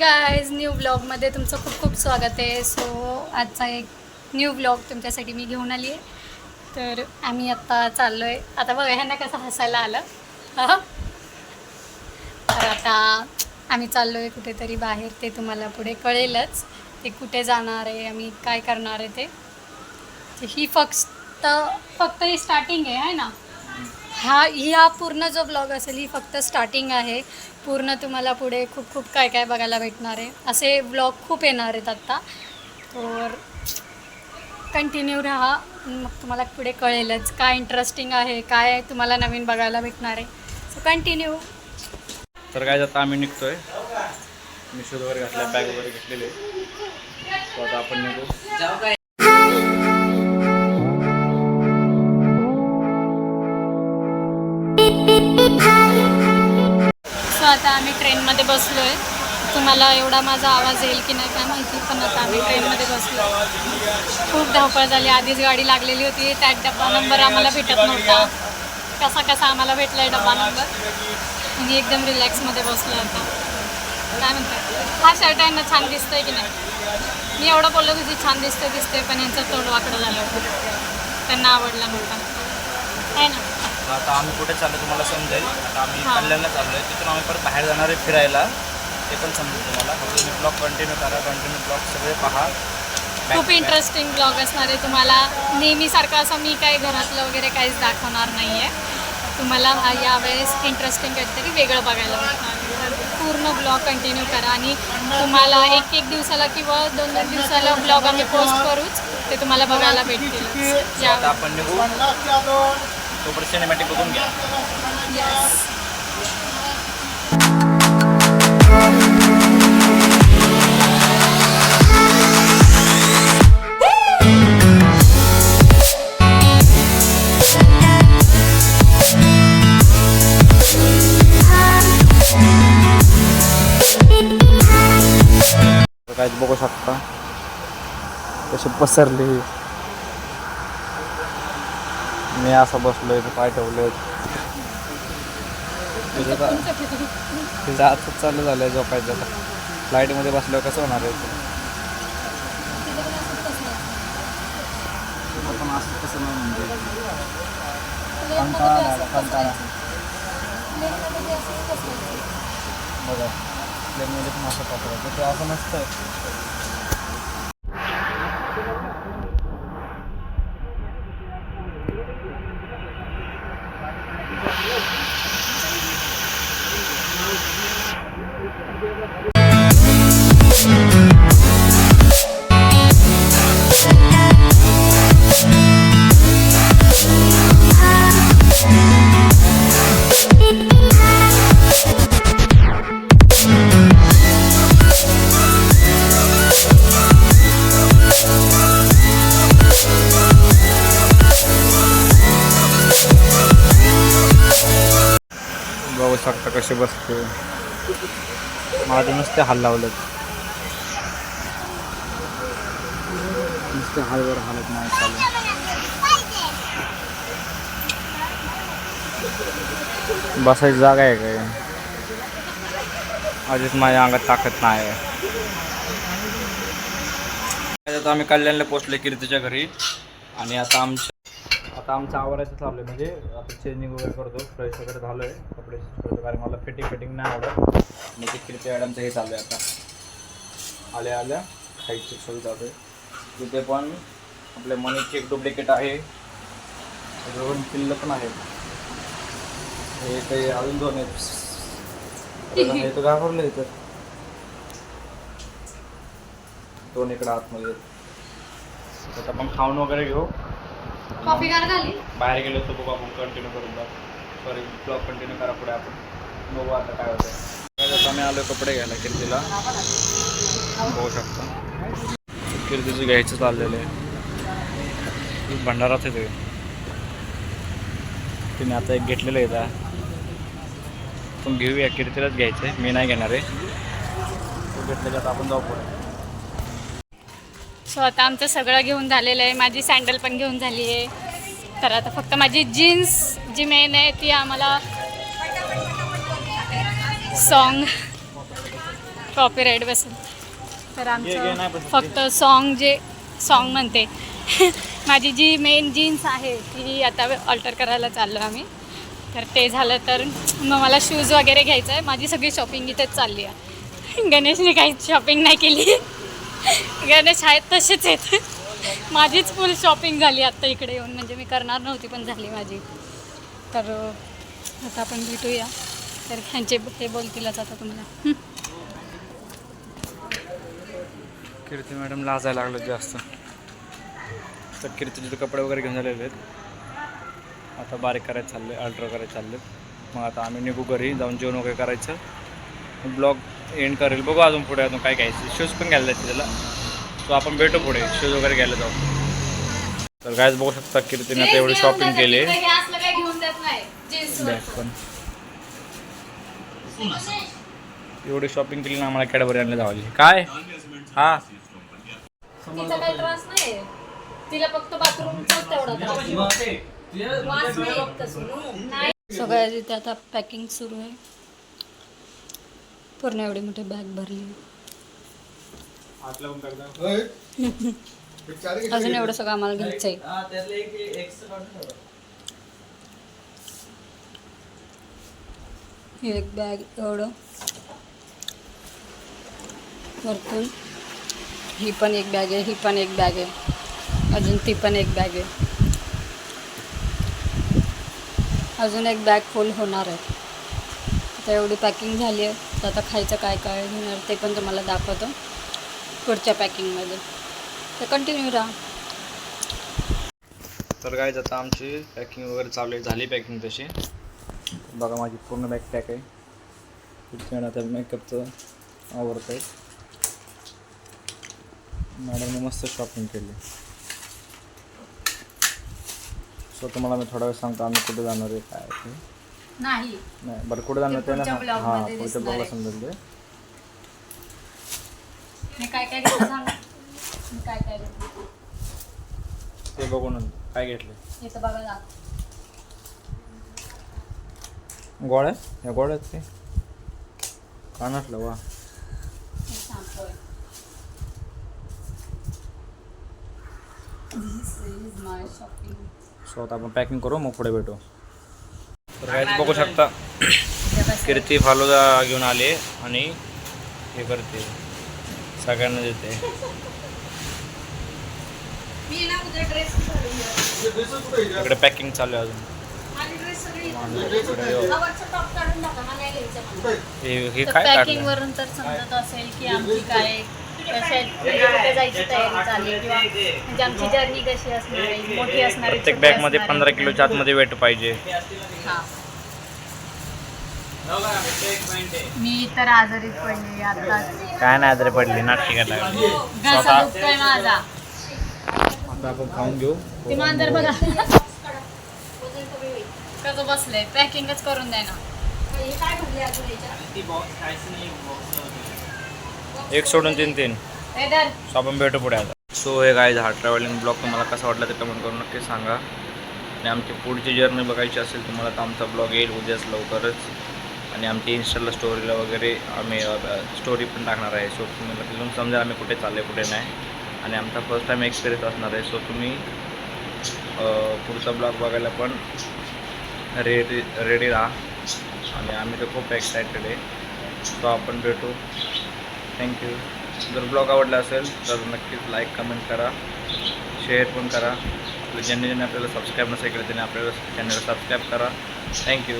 Guys new ब्लॉगमध्ये तुमचं खूप खूप स्वागत आहे. सो आजचा एक न्यू ब्लॉग तुमच्यासाठी मी घेऊन आली आहे. तर आम्ही आत्ता चाललो आहे आता बघा ह्यांना कसं हसायला आलं. तर आता आम्ही चाललो आहे कुठेतरी बाहेर ते तुम्हाला पुढे कळेलच. ते कुठे जाणार आहे आम्ही काय करणार आहे ते. ही फक्त फक्त ही स्टार्टिंग आहे है ना? हा ही हा पूर्ण जो ब्लॉग असेल ही फक्त स्टार्टिंग आहे. पूर्ण तुम्हाला पुढे खूप खूप काय काय बघायला भेटणार आहे. असे ब्लॉग खूप येणार आहेत आत्ता तर कंटिन्यू राहा. मग तुम्हाला पुढे कळेलच काय इंटरेस्टिंग आहे काय तुम्हाला नवीन बघायला भेटणार आहे. सो कंटिन्यू तर काय आता आम्ही निघतोय. मी शूज वगैरे घातल्या बॅग वगैरे घेतलेले. आता आपण निघू. आता आम्ही ट्रेनमध्ये बसलो आहे. तुम्हाला एवढा माझा आवाज येईल की नाही काय माहिती पण आता आम्ही ट्रेनमध्ये बसलो खूप धावपळ झाली. आधीच गाडी लागलेली होती. त्यात डब्बा नंबर आम्हाला भेटत नव्हता. कसा कसा आम्हाला भेटला आहे डब्बा नंबर? आणि एकदम रिलॅक्समध्ये बसलो आता. काय म्हणतात हा शर्ट आहे ना छान दिसतोय की नाही? मी एवढं बोललो तुझी छान दिसते दिसते पण यांचं तोंड वाकडं झालं होतं. त्यांना आवडला नव्हता. आहे ना? आता आम्ही कुठे चाललो तुम्हाला समजेल. आता आम्ही हां. कल्याणला चाललो आहे तिथून आम्ही परत बाहेर जाणार आहे फिरायला. ते पण समजेल तुम्हाला. फक्त तुम्ही ब्लॉग कंटिन्यू करा कंटिन्यू ब्लॉग सगळे पहा. खूप इंटरेस्टिंग ब्लॉग असणार आहे तुम्हाला. नेहमीसारखं असं मी काही घरातलं वगैरे काहीच दाखवणार नाही आहे तुम्हाला हा यावेळेस इंटरेस्टिंग काहीतरी वेगळं बघायला भेटणार. तर पूर्ण ब्लॉग कंटिन्यू करा आणि तुम्हाला एक एक दिवसाला किंवा दोन दोन दिवसाला ब्लॉग आम्ही पोस्ट करूच. ते तुम्हाला बघायला भेटतील. आता या आपण निघू. तोपर्यंत सिनेमॅटिक बघून घ्या. काय बघू शकता. कशी पसरली. मी असं बसलोय ते पाय ठेवले तिचं आजच चालू झालं आहे झोपायचं फ्लाईटमध्ये बसल्यावर कसं होणार आहे? पण असं कसं नाही म्हणजे. कंटाळा कंटाळा. बघा प्लेनमध्ये पण असं पसरायचं ते असं नसतं शकता कसे बसते? मला नुसते हाल लावलेत. नुसते हालवर हालत नाही चालू. बसायची जागा आहे काय? आधीच माझ्या अंगात ताकद नाही आहे. आता आम्ही कल्याणला पोचले कीर्तीच्या घरी. आणि आता आमच्या आता आमचं आवरायचं चालू आहे म्हणजे आता चेंजिंग वगैरे करतो. फ्रेश वगैरे झालो आहे कपडे करतो. कारण मला फिटिंग फिटिंग नाही आवडत. आणि ते कीर्ती मॅडमचं हे चालू आहे आता. आल्या आल्या. खायची सोय चालू आहे. तिथे पण आपले मनीचे एक डुप्लिकेट आहे. दोन किल्ल पण आहेत. हे ते अजून दोन आहेत. हे तर घाबरलं इथं. दोन इकडं आतमध्ये आता आपण खाऊन वगैरे घेऊ. कॉफी गार झाली बाहेर गेलो तो बघू आपण कंटिन्यू करून बघ. सॉरी ब्लॉग कंटिन्यू करा पुढे आपण. बघू आता काय होतं आता आम्ही आलो कपडे घ्यायला कीर्तीला बघू शकता. कीर्तीचं घ्यायचं चाललेलं आहे. भंडारात आहे ते तिने आता एक घेतलेलं आहे पण घेऊया. कीर्तीलाच घ्यायचं आहे मी नाही घेणार आहे. तो घेतल्याच्यात आपण जाऊ पुढे. सो आता आमचं सगळं घेऊन झालेलं आहे. माझी सँडल पण घेऊन झाली आहे. तर आता फक्त माझी जीन्स जी मेन आहे ती आम्हाला सॉन्ग कॉपीराईट बसेल. तर आमचं. फक्त सॉन्ग जे सॉन्ग म्हणते. माझी जी मेन जीन्स आहे ती आता ऑल्टर करायला चाललो आम्ही. तर ते झालं तर मग मला शूज वगैरे घ्यायचं आहे. माझी सगळी शॉपिंग इथेच चालली आहे. गणेशने काहीच शॉपिंग नाही केली. गणेश आहेत तसेच आहेत. माझीच फुल शॉपिंग झाली आत्ता इकडे येऊन. म्हणजे मी करणार नव्हती पण झाली माझी. तर आता आपण भेटूया. तर ह्यांचे हे बोलतीलच आता तुम्हाला. कीर्ती मॅडम लाजायला लागलं जास्त. तर कीर्तीचे कपडे वगैरे घेऊन झालेले आहेत. आता बारीक करायचं चाललं आहे अल्ट्रा करायचं चालले मग आता आम्ही निघू घरी जाऊन जेवण वगैरे करायचं. ब्लॉग एंड करेल. बघू अजून पुढे अजून काय घ्यायचं शूज पण घ्यायला जायचे त्याला. सो आपण भेटू पुढे. शूज वगैरे घ्यायला जाऊ. तर गायच बघू शकता कीर्तीने आता एवढी शॉपिंग केली हे. पण. एवढी शॉपिंग केली ना आम्हाला कॅडबरी आणले जावली काय? हा. तिचा काही त्रास नाही तिला फक्त बाथरूमचाच तेवढा त्रास वास नाही येत तसं. नाही. सगळ्या इथे आता पॅकिंग सुरू आहे. पूर्ण एवढी मोठी बॅग भरली. अजून एवढं सगळं आम्हाला घ्यायचं आहे ही एक बॅग एवढं. वरतून. ही पण एक बॅग आहे ही पण एक बॅग आहे. अजून ती पण एक बॅग आहे. अजून एक बॅग फुल होणार आहे. आता एवढी पॅकिंग झाली आहे. तर आता खायचं काय काय घेणार ते पण तुम्हाला दाखवतो. पुढच्या पॅकिंगमध्ये तर कंटिन्यू राहा. तर काय आता आमची पॅकिंग वगैरे चालू आहे. झाली पॅकिंग तशी. बघा माझी पूर्ण बॅग पॅक आहे. तिथे आता मेकअपचं आवडतं आहे मॅडमने मस्त शॉपिंग केली. सो तुम्हाला मी थोडा वेळ सांगतो आम्ही कुठे जाणार आहे काय ते. नाही. नाही बरं कुठे जाणार ते ते ना पुढच्या हां पुढच्या दिसणार ब्लॉगला आहे. समजेल ते मी काय काय घेतलं सांग. मी काय काय घेतलं? ते बघून काय घेतले इथं बघा जा. गोळ्या? या गोळ्या आहेत ते कानातलं वा. हे shampoo आहे. This is my shopping. So आता आपण पॅकिंग करू मग पुढे भेटू. तर काय बघू शकता. कीर्ती फालुदा घेऊन आले आणि हे करते. सगळ्यांना देते. इकडे पॅकिंग चालू आहे अजून. माझी ड्रेस सगळी इकडे यो. आवडचं टॉप काढून टाका मला नाही घ्यायचं मला. हे हे काय पॅकिंग वरून तर समजत असेल की आमची काय जायची तयारी चालली किंवा म्हणजे आमची जर्नी कशी असणार आहे मोठी असणार आहे, प्रत्येक असणार आहे. पंधरा किलोच्या आतमध्ये वेट पाहिजे. हा. मी तर आजारीच पडले आता काय नाही आजारी पडली नाटकी करायला. घसा दुखतोय माझा. आता आपण खाऊन घेऊ. ते मांजर बघा. कसं बसलंय पॅकिंगच करून द्या ना. एक सोडून तीन तीन. सो आपण भेटू पुढे आता. सो हे काय हा ट्रॅव्हलिंग ब्लॉग तुम्हाला कसा वाटला ते कमेंट करून नक्की सांगा. आणि आमची पुढची जर्नी बघायची असेल तुम्हाला तर आमचा ब्लॉग येईल उद्याच लवकरच. आणि आमची इन्स्टाला स्टोरीला वगैरे आम्ही स्टोरी पण टाकणार आहे. सो तुम्हाला तिथून समजा आम्ही कुठे चालले कुठे नाही. आणि आमचा फर्स्ट टाईम एक्सपिरियन्स असणार आहे. सो तुम्ही पुढचा ब्लॉग बघायला पण रेडी रेडी राहा. आणि आम्ही तर खूप एक्सायटेड आहे. सो आपण भेटू. थँक्यू जर ब्लॉग आवडला असेल तर नक्कीच लाईक कमेंट करा. शेअर पण करा. ज्यांनी ज्यांनी आपल्याला सबस्क्राईब नसेल केलं त्यांनी आपल्याला चॅनलला सबस्क्राईब करा. थँक्यू